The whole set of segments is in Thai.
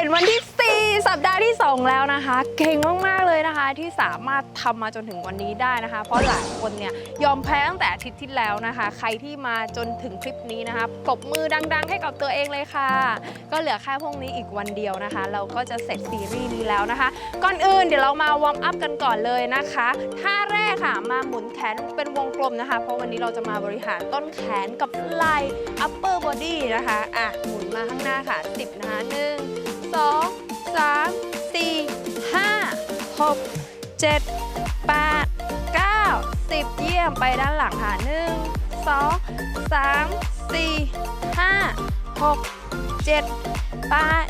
เป็นวันที่ 4 สัปดาห์ที่ 2 แล้วนะคะ เก่งมาก ๆ เลยนะคะ ที่สามารถทำมาจนถึงวันนี้ได้นะคะ เพราะหลายคนเนี่ยยอมแพ้ตั้งแต่อาทิตย์ที่แล้วนะคะ ใครที่มาจนถึงคลิปนี้นะคะปรบมือดัง ๆ ให้กับตัวเองเลยค่ะ ก็เหลือแค่พรุ่งนี้อีกวันเดียวนะคะ เราก็จะเสร็จซีรีส์นี้แล้วนะคะ ก่อนอื่นเดี๋ยวเรามาวอร์มอัพกันก่อนเลยนะคะท่าแรกค่ะมาหมุนแขนเป็นวงกลมนะคะ เพราะวันนี้เราจะมาบริหารต้นแขนกับไหล่ upper body นะคะอะหมุนมาข้างหน้าค่ะ 10 นะคะ 1 2 3 4 5 6 7 8 9 10เยี่ยมไปด้านหลังค่ะ1 2 3 4 5 6 7 8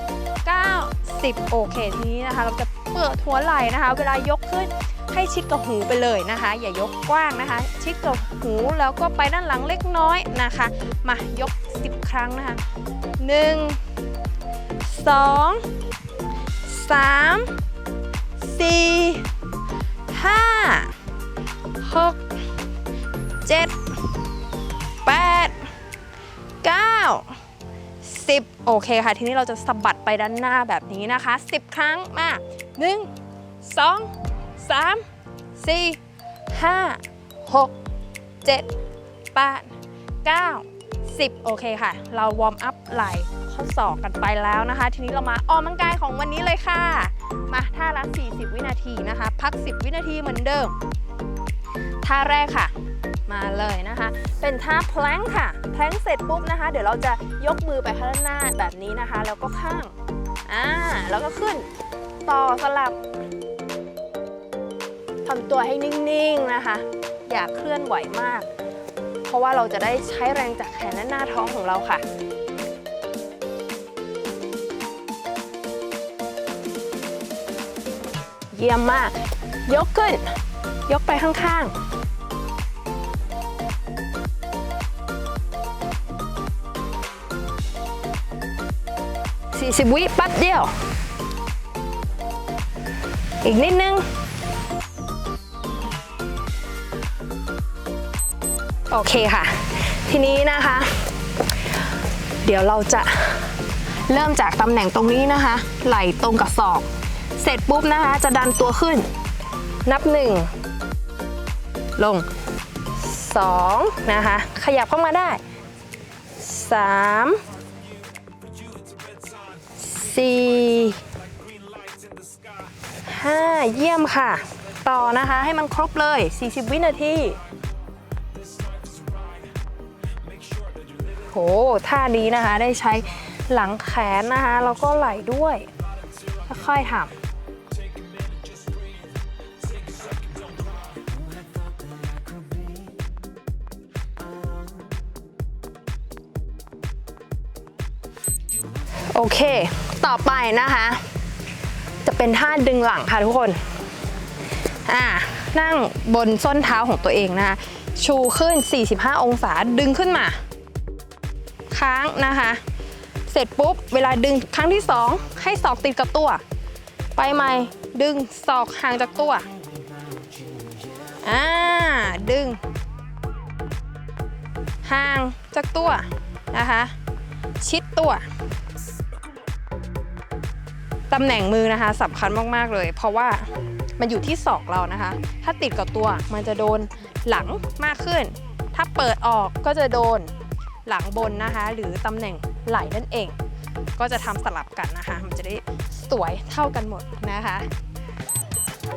9 10โอเคทีนี้นะคะ เราจะเปิดหัวไหล่นะคะ เวลายกขึ้นให้ชิดกับหูไปเลยนะคะ อย่ายกกว้างนะคะ ชิดกับหูแล้วก็ไปด้านหลังเล็กน้อยนะคะ มายก 10 ครั้งนะคะ 1 2 3 4 5 6 7 8 9 10โอเคค่ะ ทีนี้เราจะสะบัดไปด้านหน้าแบบนี้นะคะ10ครั้งมา1 2 3 4 5 6 7 8 9 10 โอเคค่ะ เราวอร์มอัพไหล่ข้อศอกกันไปแล้วนะคะ ทีนี้เรามาออกกำลังกายของวันนี้เลยค่ะ มาท่าละ 40 วินาทีนะคะ พัก 10 วินาทีเหมือนเดิม ท่าแรกค่ะ มาเลยนะคะ เป็นท่าแพลงค่ะ แพลงเสร็จปุ๊บนะคะ เดี๋ยวเราจะยกมือไปข้างหน้าแบบนี้นะคะ แล้วก็ข้าง อ่า แล้วก็ขึ้น ต่อสลับทำตัวให้นิ่งๆนะคะ อย่าเคลื่อนไหวมาก เพราะว่าเราจะได้ใช้แรงจากแขนและหน้าท้องของเราค่ะเยี่ยมมาก ยกขึ้น ยกไปข้างๆ40วิปั๊บเดียว อีกนิดนึง โอเคค่ะ ทีนี้นะคะ เดี๋ยวเราจะเริ่มจากตำแหน่งตรงนี้นะคะ ไหล่ตรงกับศอก เสร็จปุ๊บนะคะ จะดันตัวขึ้น นับ1ลง2นะคะ ขยับเข้ามาได้3 4 5เยี่ยมค่ะ ต่อนะคะให้มันครบเลย 40 วินาที โหท่านี้นะคะได้ใช้หลังแขนนะคะแล้วก็ไหล่ด้วยค่อยๆทำโอเค ต่อไปนะคะ จะเป็นท่าดึงหลังค่ะทุกคน อ่า นั่งบนส้นเท้าของตัวเองนะคะ ชูขึ้น 45 องศา ดึงขึ้นมา ค้างนะคะ เสร็จปุ๊บเวลาดึงครั้งที่ 2 ให้ศอกติดกับตัว ไปใหม่ดึงศอกห่างจากตัวอ่าดึง ห่างจากตัวนะคะ ชิดตัวตำแหน่งมือนะคะสำคัญมาก ๆ เลย เพราะว่ามันอยู่ที่ศอกเรานะคะ ถ้าติดกับตัวมันจะโดนหลังมากขึ้น ถ้าเปิดออกก็จะโดน หลังบนนะคะ หรือตำแหน่งไหล่นั่นเอง ก็จะทำสลับกันนะคะ มันจะได้สวยเท่ากันหมดนะคะ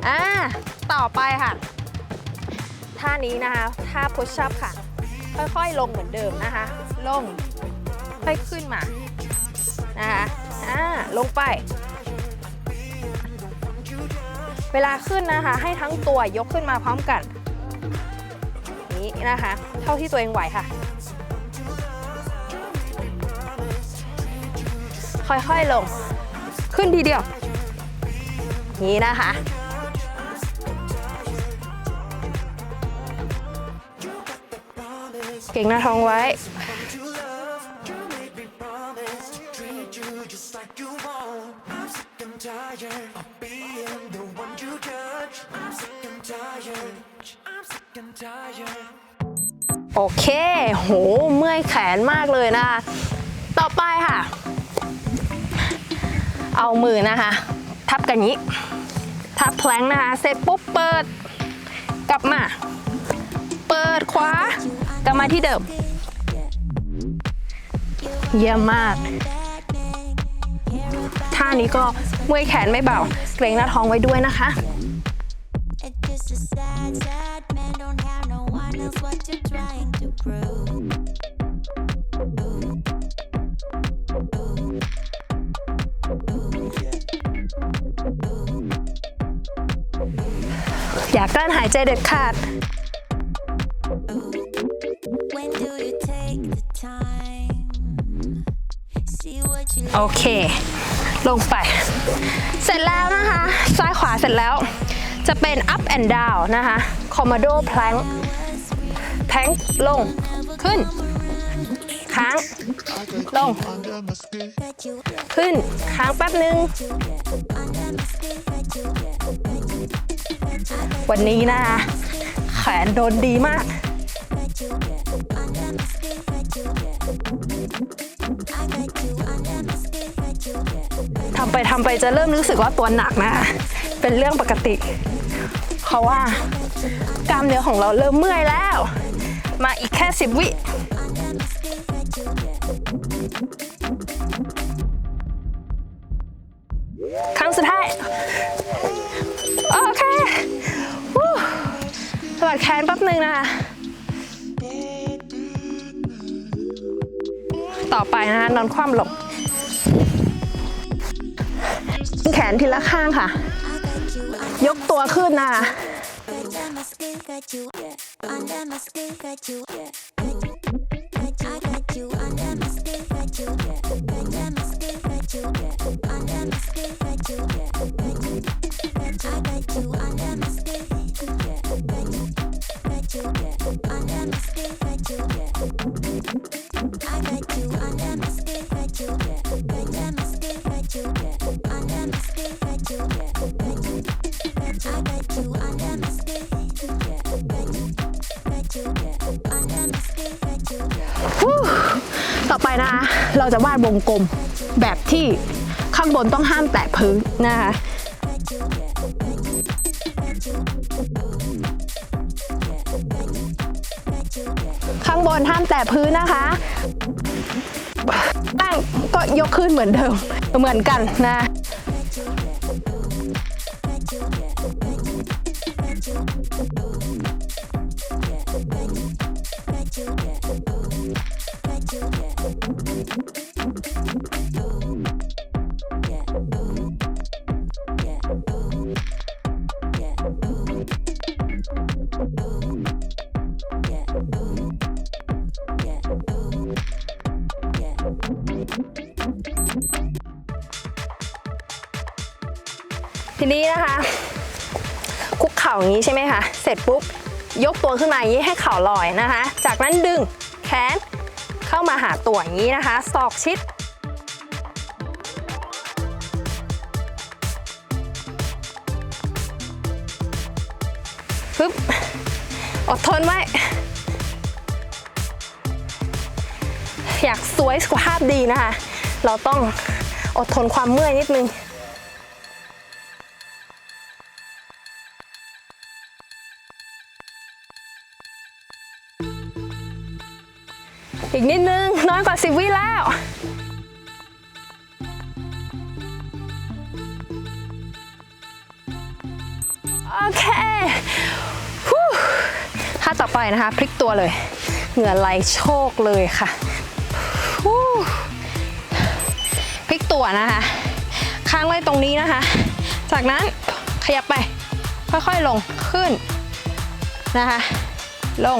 อ่าต่อไปค่ะ ท่านี้นะคะท่า push up ค่ะ ค่อยๆลงเหมือนเดิมนะคะ ลงค่อยขึ้นมานะคะอ่าลงไป เวลาขึ้นนะคะ ให้ทั้งตัวยกขึ้นมาพร้อมกันนี้นะคะ เท่าที่ตัวเองไหวค่ะ ค่อยๆลง ขึ้นทีเดียว นี้นะคะ เก่งหน้าท้องไว้ โอเค โห เมื่อยแขนมากเลยนะต่อไปค่ะ เอามือนะคะ ทับกันนี้ ทับแพลงนะคะ เสร็จปุ๊บเปิด กลับมา เปิดขวากลับมาที่เดิม เยี่ยมมาก ท่านี้ก็เมื่อยแขนไม่เบา เกรงหน้าท้องไว้ด้วยนะคะ just a sad, sad man. Don't have no one else. What you trying to prove? อย่ากลั้นหายใจเด็ดขาด โอเค ลงไป เสร็จแล้วนะคะ ซ้ายขวาเสร็จแล้ว จะเป็น up and down นะคะ commando plank plank ลง ขึ้น ค้าง ลง ขึ้น ค้างแป๊บนึง วันนี้นะคะแขนโดนดีมาก ทำไปทำไปจะเริ่มรู้สึกว่าตัวหนักนะ เป็นเรื่องปกติ เพราะว่ากล้ามเนื้อของเราเริ่มเมื่อยแล้ว มาอีกแค่สิบวิ แขนแป๊บหนึ่งนะคะ ต่อไปนะคะนอนคว่ำลงแขนทีละข้างค่ะ ยกตัวขึ้นนะคะ นะคะ เราจะวาดวงกลมแบบที่ข้างบนต้องห้ามแตะพื้นนะคะข้างบนห้ามแตะพื้นนะคะ ตั้งก็ยกขึ้นเหมือนเดิมเหมือนกันนะ ร็จปุ๊บ ยกตัวขึ้นมาอย่างนี้ให้เข่าลอยนะคะ จากนั้นดึงแขนเข้ามาหาตัวอย่างนี้นะคะ ศอกชิด ปึ๊บ อดทนไว้ อยากสวยสุขภาพดีนะคะ เราต้องอดทนความเมื่อยนิดนึง กนิดนึง น้อยกว่าสิบวิแล้ว โอเคฮู้ท่าต่อไปนะคะ พลิกตัวเลย เหงื่อไหลโชกเลยค่ะฮู้พลิกตัวนะคะ ค้างไว้ตรงนี้นะคะ จากนั้นขยับไปค่อยๆลงขึ้นนะคะ ลง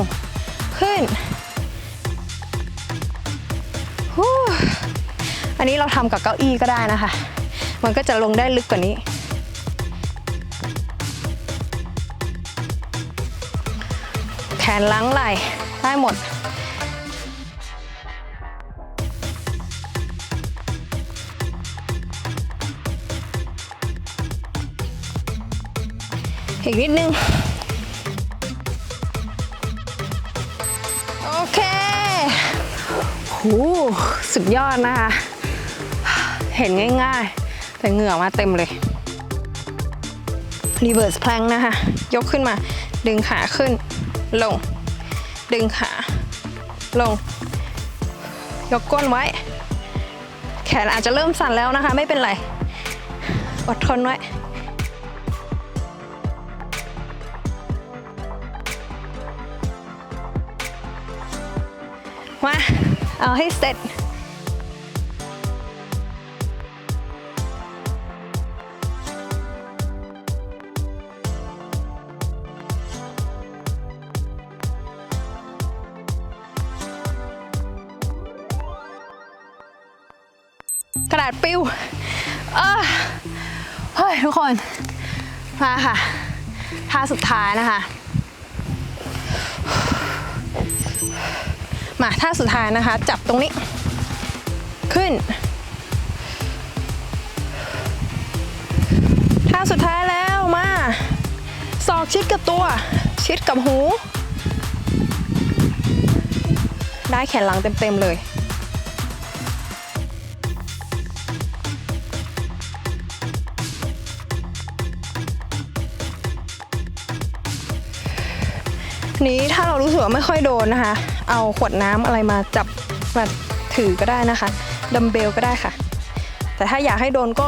ขึ้น อันนี้เราทำกับเก้าอี้ก็ได้นะคะ มันก็จะลงได้ลึกกว่านี้ แขนล้างไหล่ได้หมด อีกนิดนึง หูสุดยอดนะคะ เห็นง่ายๆ แต่เหงื่อมาเต็มเลย reverse plank นะคะ ยกขึ้นมา ดึงขาขึ้น ลง ดึงขา ลง ยกก้นไว้ แขนอาจจะเริ่มสั่นแล้วนะคะ ไม่เป็นไร อดทนไว้ เอาให้เสร็จ กระดาษปิ้วเออเฮ้ยทุกคน มาค่ะท่าสุดท้ายนะคะ มาท่าสุดท้ายนะคะ จับตรงนี้ ขึ้น ท่าสุดท้ายแล้วมาศอกชิดกับตัว ชิดกับหู ได้แขนหลังเต็มๆเลยนี้ถ้าเรารู้สึกว่าไม่ค่อยโดนนะคะ เอาขวดน้ำอะไรมาจับมาถือก็ได้นะคะดัมเบลก็ได้ค่ะ แต่ถ้าอยากให้โดนก็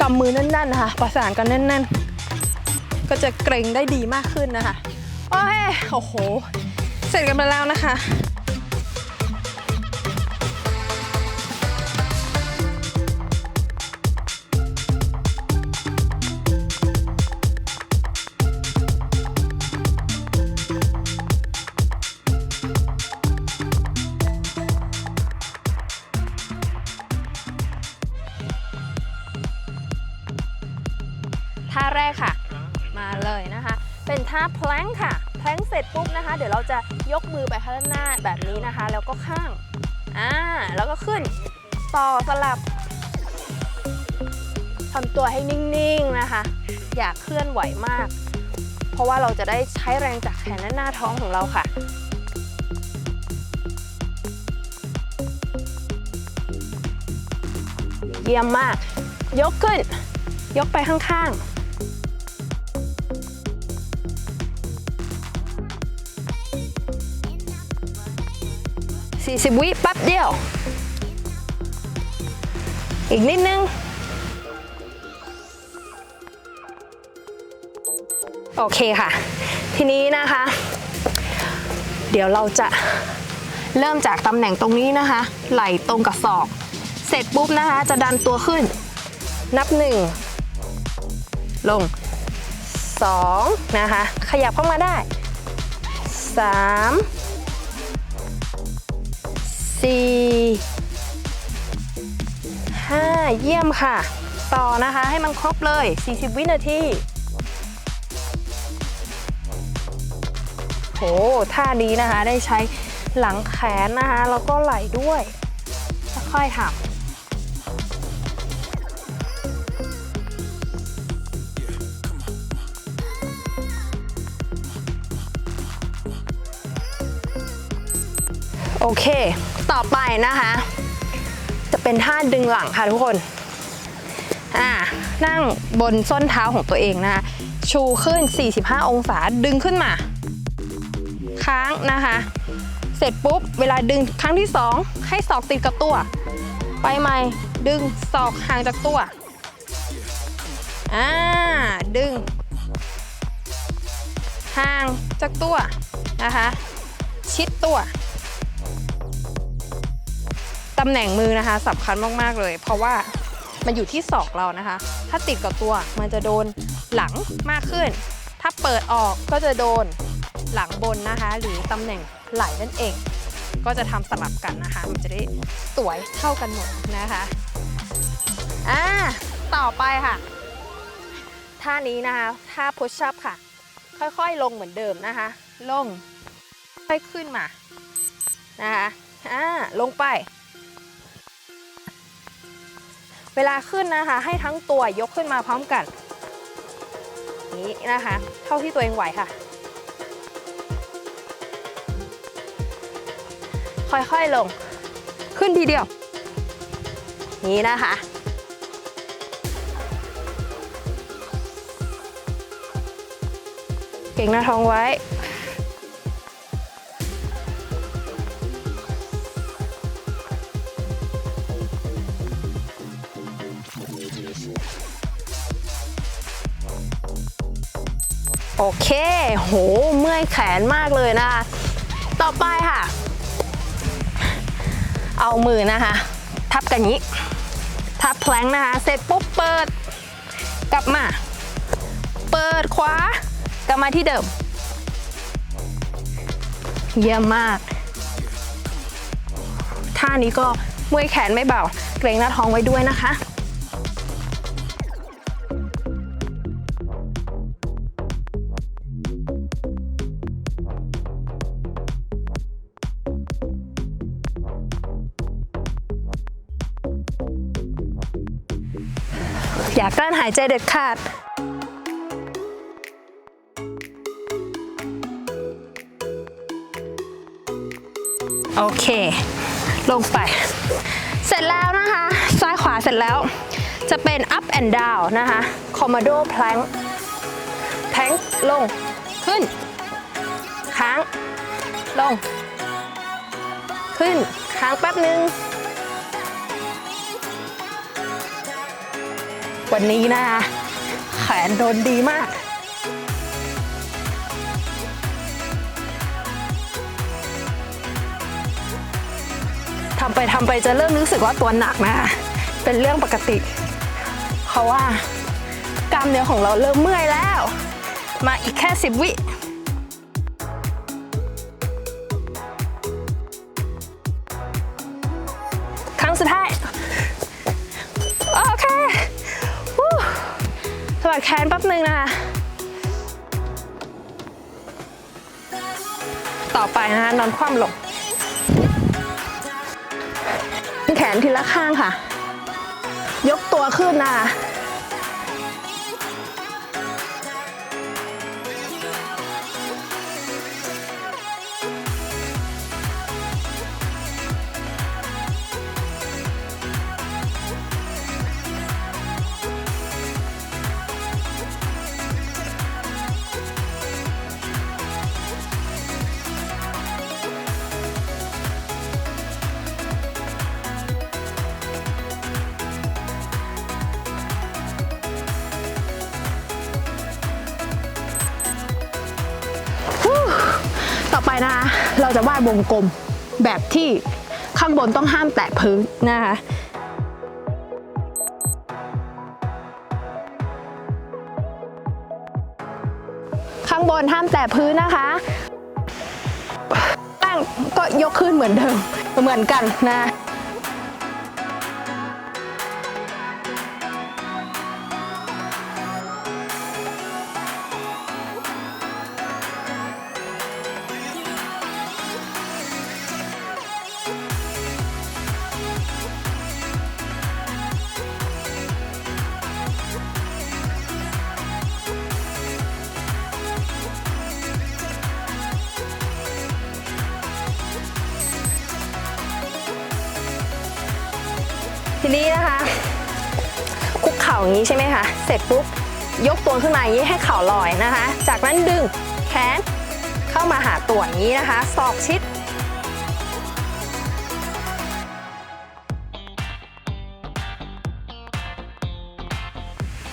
กำมือแน่นๆนะคะประสานกันแน่น ๆ ก็จะเกรงได้ดีมากขึ้นนะคะโอเคโอ้โห เสร็จกันไปแล้วนะคะ สลับทำตัวให้นิ่งๆนะคะ อย่าเคลื่อนไหวมาก เพราะว่าเราจะได้ใช้แรงจากแขนและหน้าท้องของเราค่ะ เยี่ยมมาก ยกขึ้น ยกไปข้างๆ40วิแป๊บเดียว อีกนิดนึง โอเคค่ะ ทีนี้นะคะ เดี๋ยวเราจะเริ่มจากตำแหน่งตรงนี้นะคะ ไหล่ตรงกับศอก เสร็จปุ๊บนะคะ จะดันตัวขึ้น นับหนึ่งลงสองนะคะ ขยับเข้ามาได้สามสี่ ห้าเยี่ยมค่ะ ต่อนะคะให้มันครบเลย 40 วินาทีโหท่านี้นะคะได้ใช้หลังแขนนะคะ แล้วก็ไหล่ด้วยค่อยๆทำโอเค ต่อไปนะคะ เป็นท่าดึงหลังค่ะทุกคนอ่านั่งบนส้นเท้าของตัวเองนะคะชูขึ้น 45 องศาดึงขึ้นมา ค้างนะคะ เสร็จปุ๊บ เวลาดึงครั้งที่ 2 ให้ศอกติดกับตัว ไปใหม่ดึงศอกห่างจากตัวอ่าดึง ห่างจากตัวนะคะ ชิดตัว ตำแหน่งมือนะคะสำคัญมากๆเลย เพราะว่ามันอยู่ที่ศอกเรานะคะ ถ้าติดกับตัวมันจะโดนหลังมากขึ้น ถ้าเปิดออกก็จะโดนหลังบนนะคะ หรือตำแหน่งไหล่นั่นเอง ก็จะทำสลับกันนะคะ มันจะได้สวยเท่ากันหมดนะคะอ่าต่อไปค่ะ ท่านี้นะคะท่าพุชชัพค่ะ ค่อยๆลงเหมือนเดิมนะคะ ลง ค่อยขึ้นมานะคะอ่าลงไป เวลาขึ้นนะคะ ให้ทั้งตัวยกขึ้นมาพร้อมกัน นี้นะคะ เท่าที่ตัวเองไหวค่ะ ค่อยๆลง ขึ้นทีเดียว นี้นะคะเก่งหน้าท้องไว้ โอเค โห เมื่อยแขนมากเลยนะคะ ต่อไปค่ะ เอามือนะคะ ทับกันนี้ ทับแพลงนะคะ เสร็จปุ๊บเปิด กลับมา เปิดขวา กลับมาที่เดิม เยี่ยมมาก ท่านี้ก็เมื่อยแขนไม่เบา เกรงหน้าท้องไว้ด้วยนะคะากลั้นหายใจเด็ดขาดโอเค ลงไป เสร็จแล้วนะคะ ซ้ายขวาเสร็จแล้ว จะเป็น up and down นะคะ commando plank plank ลง ขึ้น ค้าง ลง ขึ้น ค้างแป๊บนึง วันนี้นะคะแขนโดนดีมาก ทำไปทำไปจะเริ่มรู้สึกว่าตัวหนักนะคะเป็นเรื่องปกติ เพราะว่ากล้ามเนื้อของเราเริ่มเมื่อยแล้ว มาอีกแค่10วิ ดแขนแป๊บนึงนะคะต่อไปนะคะนอนคว่ำลง แขนทีละข้างค่ะ ยกตัวขึ้นนะคะ เราจะวาดวงกลมแบบที่ข้างบนต้องห้ามแตะพื้นนะคะข้างบนห้ามแตะพื้นนะคะตั้งก็ยกขึ้นเหมือนเดิมเหมือนกันนะ อย่างนี้ใช่ไหมคะ เสร็จปุ๊บยกตัวขึ้นมาอย่างนี้ให้เข่าลอยนะคะ จากนั้นดึงแขนเข้ามาหาตัวอย่างนี้นะคะศอกชิด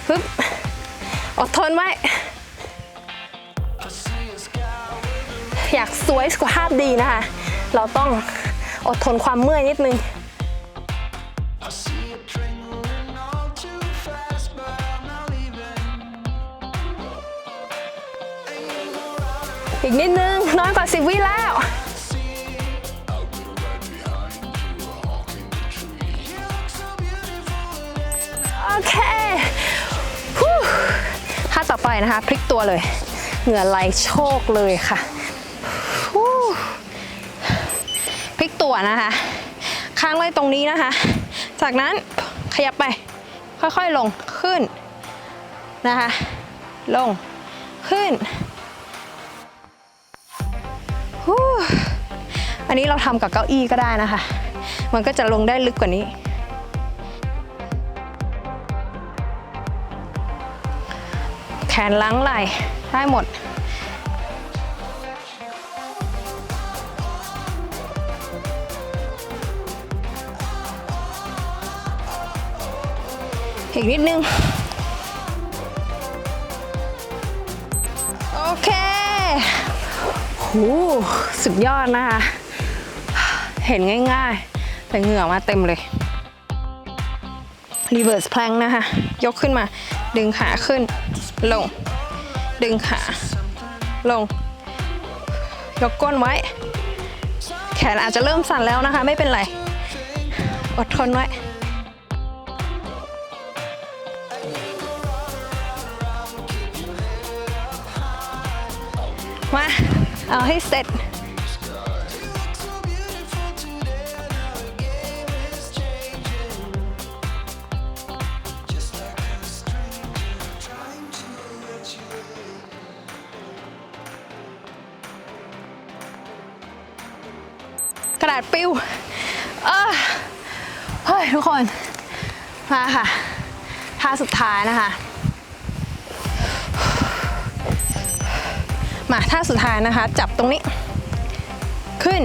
ปึ๊บ อดทนไว้ อยากสวยสุขภาพดีนะคะ เราต้องอดทนความเมื่อยนิดนึง อีกนิดนึง น้อยกว่า 10 วิแล้ว โอเคฮู้ท่าต่อไปนะคะ พลิกตัวเลย เหงื่อไหลโชกเลยค่ะฮู้พลิกตัวนะคะ ค้างไว้ตรงนี้นะคะ จากนั้นขยับไป ค่อยๆลงขึ้นนะคะ ลงขึ้น อันนี้เราทำกับเก้าอี้ก็ได้นะคะ มันก็จะลงได้ลึกกว่านี้ แขนล้างไหล่ได้หมดอีกนิดนึง โอเค หู สุดยอดนะคะ เห็นง่ายๆ แต่เหงื่อมาเต็มเลย reverse plank นะคะ ยกขึ้นมา ดึงขาขึ้น ลง ดึงขา ลง ยกก้นไว้ แขนอาจจะเริ่มสั่นแล้วนะคะ ไม่เป็นไร อดทนไว้ มา เอาให้เสร็จ ดาษปิ้วเออเฮ้ยทุกคน มาค่ะท่าสุดท้ายนะคะ มาท่าสุดท้ายนะคะ จับตรงนี้ ขึ้น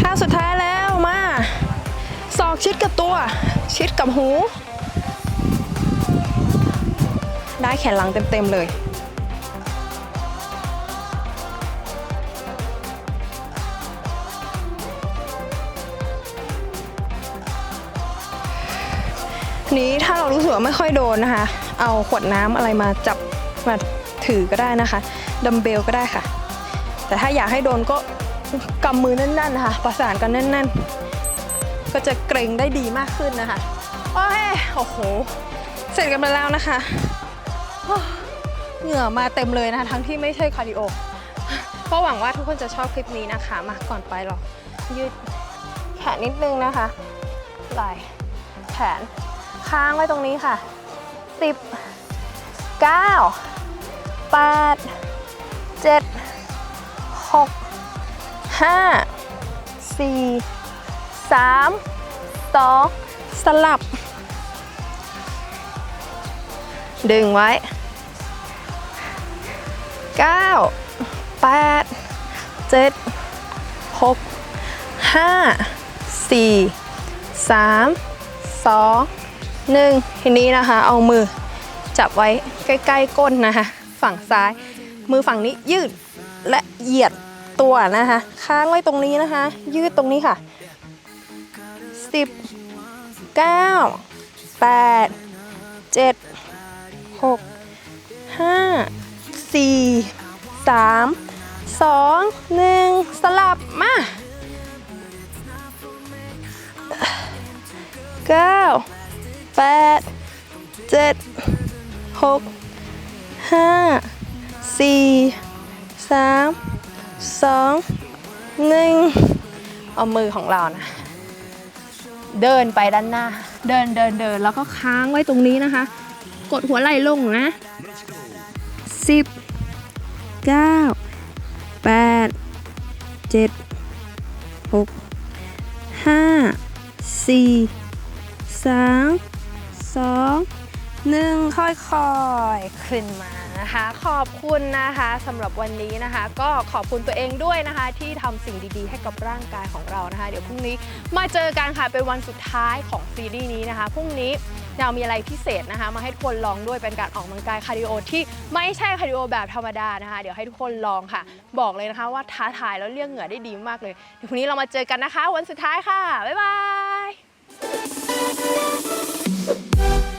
ท่าสุดท้ายแล้วมาศอกชิดกับตัว ชิดกับหู ได้แขนหลังเต็มๆเลย นี้ถ้าเรารู้สึกว่าไม่ค่อยโดนนะคะ เอาขวดน้ำอะไรมาจับมาถือก็ได้นะคะดัมเบลก็ได้ค่ะ แต่ถ้าอยากให้โดนก็กำมือแน่นๆนะคะ ประสานกันแน่นๆ ก็จะเกรงได้ดีมากขึ้นนะคะ โอเคโอ้โห เสร็จกันไปแล้วนะคะเหงื่อมาเต็มเลยนะคะทั้งที่ไม่ใช่คาร์ดิโอ ก็หวังว่าทุกคนจะชอบคลิปนี้นะคะ มาก่อนไปเรายืดแขนนิดนึงนะคะไหล่แขน ค้างไว้ตรงนี้ค่ะ 10 9 8 7 6 5 4 3 2 สลับ ดึงไว้ 9 8 7 6 5 4 3 2 นึ่งทีนี้นะคะ เอามือจับไว้ใกล้ๆก้นนะคะ ฝั่งซ้าย มือฝั่งนี้ยืดและเหยียดตัวนะคะ ค้างไว้ตรงนี้นะคะ ยืดตรงนี้ค่ะ 10 9 8 7 6 5 4 3 2 1 สลับมาเก้า แปดเจ็ดหกห้าสี่สามสองหนึ่งเอามือของเรานะ เดินไปด้านหน้า เดินเดินเดินแล้วก็ค้างไว้ตรงนี้นะคะ กดหัวไหล่ลงนะสิบเก้าแปดเจ็ดหกห้าสี่สาม สองหนึ่งค่อยๆ ขึ้นมานะคะ ขอบคุณนะคะสำหรับวันนี้นะคะ ก็ขอบคุณตัวเองด้วยนะคะ ที่ทำสิ่งดีๆ ให้กับร่างกายของเรานะคะ เดี๋ยวพรุ่งนี้มาเจอกันค่ะเป็นวันสุดท้ายของซีรีส์นี้นะคะพรุ่งนี้เรามีอะไรพิเศษนะคะ มาให้ทุกคนลองด้วยเป็นการออกกำลังกายคาร์ดิโอที่ไม่ใช่คาร์ดิโอแบบธรรมดานะคะ เดี๋ยวให้ทุกคนลองค่ะ บอกเลยนะคะว่าท้าทายแล้วเรียกเหงื่อได้ดีมากเลยเดี๋ยวพรุ่งนี้เรามาเจอกันนะคะ วันสุดท้ายค่ะบ๊ายบาย Música